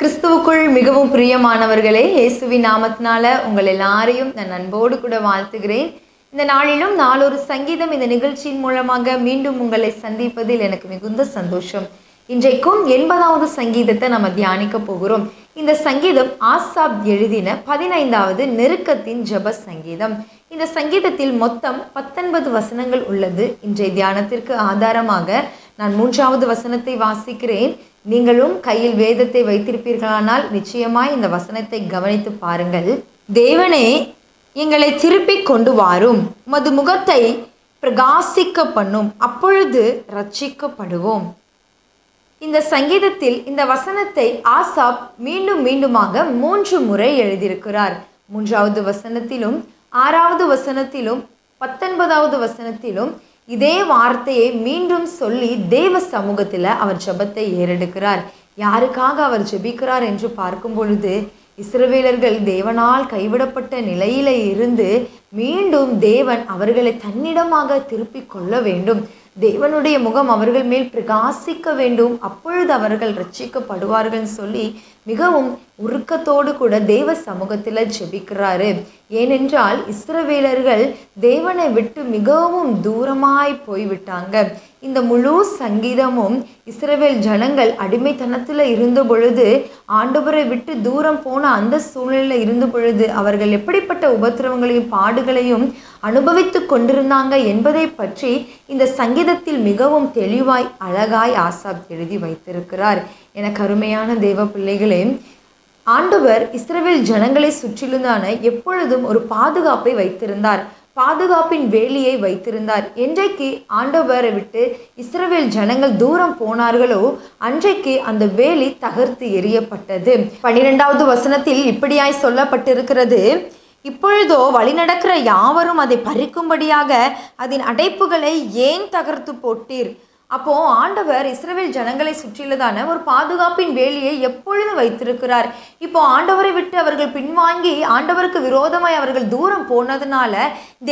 கிறிஸ்துவுக்குள் மிகவும் பிரியமானவர்களே இயேசுவின் நாமத்தினால உங்கள் எல்லாரையும் நான் அன்போடு கூட வாழ்த்துகிறேன். இந்த நாளிலும் நாளொரு சங்கீதம் இந்த நிகழ்ச்சியின் மூலமாக மீண்டும் உங்களை சந்திப்பதில் எனக்கு மிகுந்த சந்தோஷம். இன்றைக்கும் எண்பதாவது சங்கீதத்தை நம்ம தியானிக்க போகிறோம். இந்த சங்கீதம் ஆசாப் எழுதின பதினைந்தாவது நெருக்கத்தின் ஜெப சங்கீதம். இந்த சங்கீதத்தில் மொத்தம் பத்தொன்பது வசனங்கள் உள்ளது. இன்றைய தியானத்திற்கு ஆதாரமாக நான் மூன்றாவது வசனத்தை வாசிக்கிறேன். நீங்களும் கையில் வேதத்தை வைத்திருப்பீர்களானால் நிச்சயமாய் இந்த வசனத்தை கவனித்து பாருங்கள். தேவனே எங்களை திருப்பி கொண்டு வாரும். உமது முகத்தை பிரகாசிக்க பண்ணும். அப்பொழுது ரட்சிக்கப்படுவோம் இந்த சங்கீதத்தில் இந்த வசனத்தை ஆசாப் மீண்டும் மீண்டுமாக மூன்று முறை எழுதியிருக்கிறார். மூன்றாவது வசனத்திலும் ஆறாவது வசனத்திலும் பத்தொன்பதாவது வசனத்திலும் இதே வார்த்தையை மீண்டும் சொல்லி தேவ சமூகத்தில் அவர் ஜெபத்தை ஏறெடுக்கிறார். யாருக்காக அவர் ஜெபிக்கிறார் என்று பார்க்கும் பொழுது இஸ்ரவேலர்கள் தேவனால் கைவிடப்பட்ட நிலையில இருந்து மீண்டும் தேவன் அவர்களை தன்னிடமாக திருப்பி கொள்ள வேண்டும். தேவனுடைய முகம் அவர்கள் மேல் பிரகாசிக்க வேண்டும். அப்பொழுது அவர்கள் ரட்சிக்கப்படுவார்கள் சொல்லி மிகவும் உருக்கத்தோடு கூட தேவ சமூகத்தில் ஜெபிக்கிறாரு. ஏனென்றால் இஸ்ரவேலர்கள் தேவனை விட்டு மிகவும் தூரமாய் போய்விட்டாங்க. இந்த முழு சங்கீதமும் இஸ்ரவேல் ஜனங்கள் அடிமைத்தனத்தில் இருந்த பொழுது ஆண்டவரை விட்டு தூரம் போன அந்த சூழ்நிலையில் இருந்த பொழுது அவர்கள் எப்படிப்பட்ட உபத்திரவங்களையும் பாடுகளையும் அனுபவித்து கொண்டிருந்தாங்க என்பதை பற்றி இந்த சங்கீதத்தில் மிகவும் தெளிவாய் அழகாய் ஆசாப் எழுதி வைத்திருக்கிறார். எனக்கு அருமையான தேவ பிள்ளைகளே ஆண்டவர் இஸ்ரவேல் ஜனங்களை சுற்றிலுந்தான எப்பொழுதும் ஒரு பாதுகாப்பை வைத்திருந்தார். பாதுகாப்பின் வேலியை வைத்திருந்தார். என்றைக்கு ஆண்டவரை விட்டு இஸ்ரவேல் ஜனங்கள் தூரம் போனார்களோ அன்றைக்கு அந்த வேலி தகர்த்து எரியப்பட்டது பன்னிரெண்டாவது வசனத்தில் இப்படியாய் சொல்லப்பட்டிருக்கிறது. இப்பொழுதோ வழிநடக்கிற யாவரும் அதை பறிக்கும்படியாக அதன் அடைப்புகளை ஏன் தகர்த்து போட்டீர்? அப்போ ஆண்டவர் இஸ்ரேல் ஜனங்களை சுற்றிலுதான ஒரு பாதுகாப்பின் வேலியை எப்பொழுதும் வைத்திருக்கிறார்? இப்போ ஆண்டவரை விட்டு அவர்கள் பின்வாங்கி ஆண்டவருக்கு விரோதமாய் அவர்கள் தூரம் போனதுனால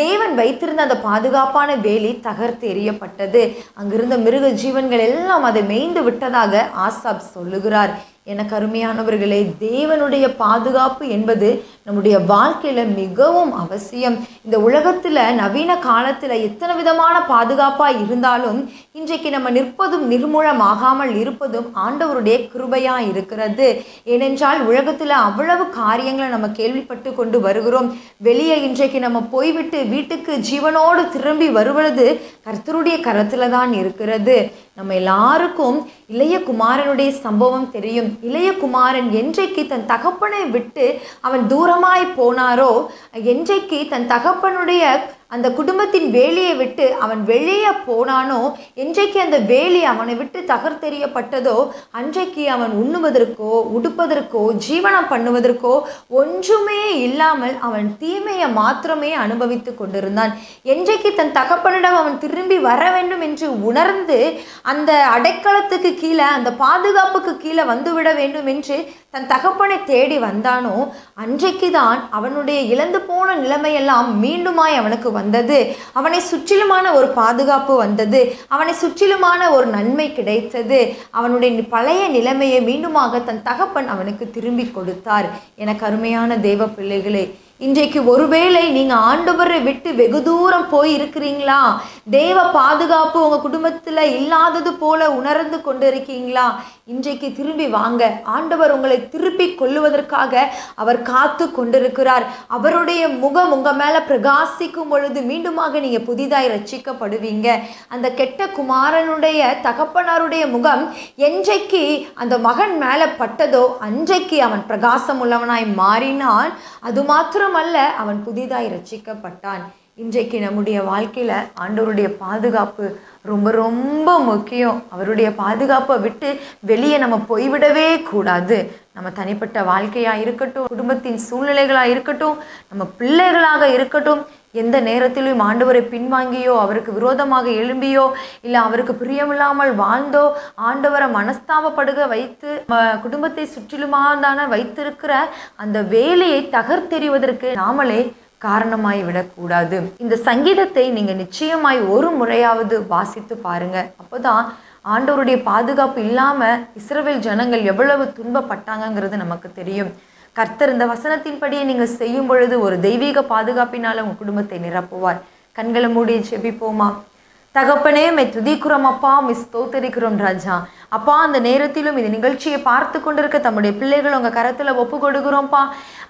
தேவன் வைத்திருந்த அந்த பாதுகாப்பான வேலி தகர்த்து எறியப்பட்டது. அங்கிருந்த மிருக ஜீவன்கள் எல்லாம் அதை மேய்ந்து விட்டதாக ஆசாப் சொல்லுகிறார். எனக்கு அருமையானவர்களே தேவனுடைய பாதுகாப்பு என்பது நம்முடைய வாழ்க்கையில் மிகவும் அவசியம். இந்த உலகத்தில் நவீன காலத்தில் எத்தனை விதமான பாதுகாப்பாக இருந்தாலும் இன்றைக்கு நம்ம நிற்பதும் நிர்மூலமாகாமல் இருப்பதும் ஆண்டவருடைய கிருபையாக இருக்கிறது. ஏனென்றால் உலகத்தில் அவ்வளவு காரியங்களை நம்ம கேள்விப்பட்டு கொண்டு வருகிறோம். வெளியே இன்றைக்கு நம்ம போய்விட்டு வீட்டுக்கு ஜீவனோடு திரும்பி வருவது கர்த்தருடைய கரத்தில் தான் இருக்கிறது. நம்ம எல்லாருக்கும் இளைய குமாரனுடைய சம்பவம் தெரியும். இளைய குமாரன் என்றைக்கு தன் தகப்பனை விட்டு அவன் தூரமாய் போனாரோ என்றைக்கு தன் தகப்பனுடைய அந்த குடும்பத்தின் வேலையை விட்டு அவன் வெளியே போனானோ? என்றைக்கு அந்த வேலி அவனை விட்டு தகர்த்தெறியப்பட்டதோ? அன்றைக்கு அவன் உண்ணுவதற்கோ உடுப்பதற்கோ ஜீவனம் பண்ணுவதற்கோ ஒன்றுமே இல்லாமல் அவன் தீமையை மாத்திரமே அனுபவித்து கொண்டிருந்தான். என்றைக்கு தன் தகப்பனிடம் அவன் திரும்பி வர வேண்டும் என்று உணர்ந்து அந்த அடைக்கலத்துக்கு கீழே அந்த பாதுகாப்புக்கு கீழே வந்துவிட வேண்டும் என்று தன் தகப்பனை தேடி வந்தானோ? அன்றைக்கு தான் அவனுடைய இழந்து போன நிலைமையெல்லாம் மீண்டுமாய் அவனுக்கு வந்தது. அவனை சுற்றிலுமான ஒரு பாதுகாப்பு வந்தது. அவனை சுற்றிலுமான ஒரு நன்மை கிடைத்தது. அவனுடைய பழைய நிலைமையை மீண்டுமாக தன் தகப்பன் அவனுக்கு திரும்பி கொடுத்தார். என கருமையான தேவ பிள்ளைகளே இன்றைக்கு ஒருவேளை நீங்கள் ஆண்டவரை விட்டு வெகு தூரம் போய் இருக்கிறீங்களா தேவ பாதுகாப்பு உங்கள் குடும்பத்தில் இல்லாதது போல உணர்ந்து கொண்டு இருக்கீங்களா இன்றைக்கு திரும்பி வாங்க. ஆண்டவர் உங்களை திருப்பி கொள்ளுவதற்காக அவர் காத்து கொண்டிருக்கிறார். அவருடைய முகம் உங்கள் மேலே பிரகாசிக்கும் பொழுது மீண்டுமாக நீங்கள் புதிதாய் ரட்சிக்கப்படுவீங்க. அந்த கெட்ட குமாரனுடைய தகப்பனாருடைய முகம் என்றைக்கு அந்த மகன் மேலே பட்டதோ அன்றைக்கு அவன் பிரகாசம் உள்ளவனாய் மாறினான் அது மாத்திரம் மட்டுமல்ல அவன் புதிதாய் ரச்சிக்கப்பட்டான் இன்றைக்கு நம்முடைய வாழ்க்கையில் ஆண்டவருடைய பாதுகாப்பு ரொம்ப ரொம்ப முக்கியம். அவருடைய பாதுகாப்பை விட்டு வெளியே நம்ம போய்விடவே கூடாது. நம்ம தனிப்பட்ட வாழ்க்கையாக இருக்கட்டும் குடும்பத்தின் சூழ்நிலைகளாக இருக்கட்டும் நம்ம பிள்ளைகளாக இருக்கட்டும் எந்த நேரத்திலும் ஆண்டவரை பின்வாங்கியோ அவருக்கு விரோதமாக எழும்பியோ இல்லை அவருக்கு பிரியமில்லாமல் வாழ்ந்தோ ஆண்டவரை மனஸ்தாபப்படுக வைத்து ம- குடும்பத்தை சுற்றிலுமாதான வைத்திருக்கிற அந்த வேலையை தகர்த்தெறிவதற்கு நாமளே காரணமாய் விடக்கூடாது. இந்த சங்கீதத்தை நீங்கள் நிச்சயமாய் ஒரு முறையாவது வாசித்து பாருங்க. அப்போதான் ஆண்டவருடைய பாதுகாப்பு இல்லாமல் இஸ்ரவேல் ஜனங்கள் எவ்வளவு துன்பப்பட்டாங்கங்கிறது நமக்கு தெரியும். கர்த்தர் இந்த வசனத்தின்படியே நீங்கள் செய்யும் பொழுது ஒரு தெய்வீக பாதுகாப்பினால் உங்கள் குடும்பத்தை நிரப்புவார். கண்களை மூடி செபிப்போமா தகப்பனே மை துதிக்கிறோம் அப்பா மிஸ் தோத்தரிக்கிறோம் ராஜா. அப்பா அந்த நேரத்திலும் இந்த நிகழ்ச்சியை பார்த்து கொண்டிருக்க தம்முடைய பிள்ளைகள் உங்கள் கரத்தில் ஒப்பு கொடுக்குறோம்ப்பா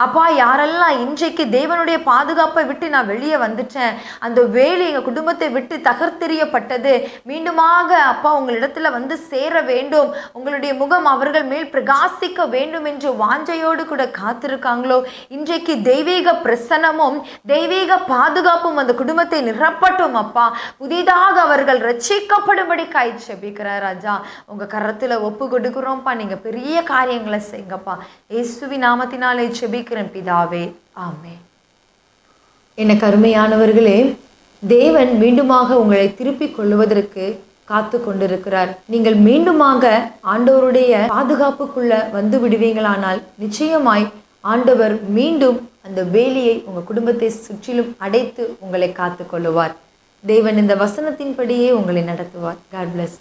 அப்பா யாரெல்லாம் இன்றைக்கு தேவனுடைய பாதுகாப்பை விட்டு நான் வெளியே வந்துட்டேன் அந்த வேலி எங்கள் குடும்பத்தை விட்டு தகர்த்தெறியப்பட்டது மீண்டுமாக அப்பா உங்களிடத்துல வந்து சேர வேண்டும் உங்களுடைய முகம் அவர்கள் மேல் பிரகாசிக்க வேண்டும் என்று வாஞ்சையோடு கூட காத்திருக்காங்களோ? இன்றைக்கு தெய்வீக பிரசனமும் தெய்வீக பாதுகாப்பும் அந்த குடும்பத்தை நிரப்பட்டும் அப்பா. புதிதாக அவர்கள் ரட்சிக்கப்படும்படி காய் செபிக்கிறார் ராஜா. உங்கள் கரத்தில் ஒப்பு கொடுக்குறோம்ப்பா. நீங்கள் பெரிய காரியங்களை செய்யுங்கப்பா இயேசுவி நாமத்தினாலே செபிக்கிறேன் பிதாவே. ஆமே எனக்கு கருமையானவர்களே தேவன் மீண்டுமாக உங்களை திருப்பிக் கொள்வதற்கு காத்து கொண்டிருக்கிறார். நீங்கள் மீண்டுமாக ஆண்டவருடைய பாதுகாப்புக்குள்ள வந்து விடுவீங்களானால் நிச்சயமாய் ஆண்டவர் மீண்டும் அந்த வேலியை உங்க குடும்பத்தை சுற்றிலும் அடைத்து உங்களை காத்து கொள்ளுவார். தேவன் இந்த வசனத்தின்படியே உங்களை நடத்துவார். God plus